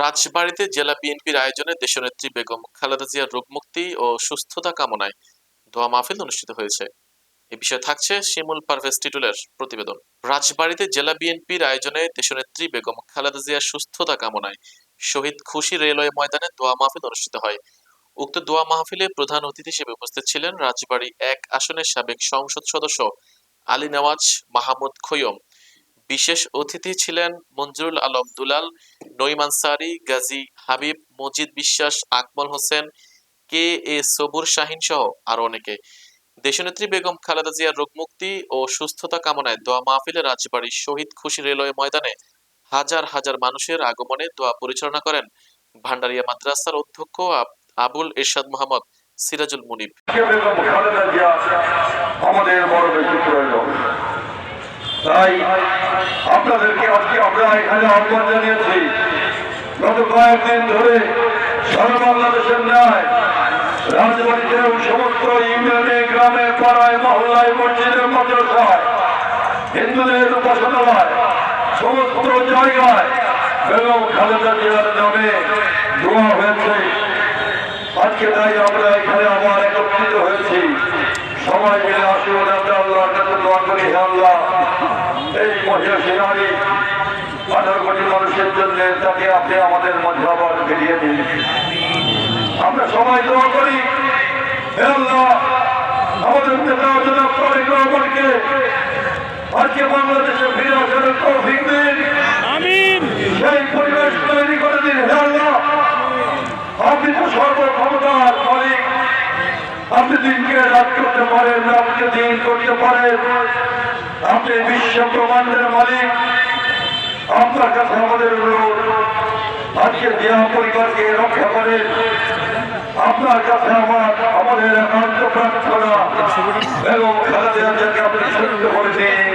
রাজবাড়ীতে জেলা বিএনপির আয়োজনে দেশনেত্রী বেগম খালেদা জিয়ার রোগমুক্তি ও সুস্থতা কামনায় দোয়া মাহফিল অনুষ্ঠিত হয়েছে। এ বিষয়ে থাকছে শিমুল পারভেজ টিটুলের প্রতিবেদন। রাজবাড়ীতে জেলা বিএনপির আয়োজনে দেশনেত্রী বেগম খালেদা জিয়ার সুস্থতা কামনায় শহীদ খুশি রেলওয়ে ময়দানে দোয়া মাহফিল অনুষ্ঠিত হয়। উক্ত দোয়া মাহফিলে প্রধান অতিথি হিসেবে উপস্থিত ছিলেন রাজবাড়ী এক আসনের সাবেক সংসদ সদস্য আলী নওয়াজ, মাহমুদ খৈয়ম বিশেষ অতিথি ছিলেন মঞ্জুরুল আলম দুলাল নঈম আনসারি গাজী হাবিব, মজিদ বিশ্বাস, আকমল হোসেন, কে এ সবুর শাহিন সহ আরও অনেকে। দেশনেত্রী বেগম খালেদা জিয়ার রোগমুক্তি ও সুস্থতা কামনায় দোয়া মাহফিলে রাজবাড়ী শহীদ খুশি রেলওয়ে ময়দানে হাজার হাজার মানুষের আগমনে দোয়া পরিচালনা করেন ভান্ডারিয়া মাদ্রাসার অধ্যক্ষ আবুল এরশাদ মোহাম্মদ সিরাজুল মুনিব। আমাদের বড় তাই আপনাদেরকে আজকে আমরা এখানে আহ্বান জানিয়েছি। গত কয়েকদিন ধরে সারা বাংলাদেশের ন্যায় রাজবাড়িতেও সমস্ত ইউনিয়নে, গ্রামে, পাড়ায়, মহল্লায়, মসজিদে, মাদ্রাসায় হিন্দুদের উপাসনালয় সমস্ত জায়গায় বেগম খালেদা জিয়ার নামে দোয়া হয়েছে। আজকে তাই আমরা এখানে আবার একত্রিত হয়েছি। সবাই মিলে আসুন, আমরা আল্লাহর দোয়া করি আল্লাহ। মহিলা আঠারো কোটি মানুষের জন্য তাকে আপনি আমাদের মধ্যে আবার ফিরিয়ে দিন। আমরা সবাই দোয়া করি হে আল্লাহ আমাদের নেতা জনাব আজকে বাংলাদেশে ফিরে আসার তৌফিক দিন। সেই পরিবেশ তৈরি করে দিন আল্লাহ। আপনি তো সর্বক্ষমতার মালিক। আপনি দিনকে রাত করতে পারেন রাতকে দিন করতে পারেন। আপনি বিশ্ব ব্রহ্মাণ্ডের মালিক। আপনার কাছে আমাদের অনুরোধ, আজকে দেহ পরিবারকে রক্ষা করেন। আপনার কাছে আমার, আমাদের একান্ত প্রার্থনা। এবং খেলা দেওয়াকে আপনি সত্য করে দিন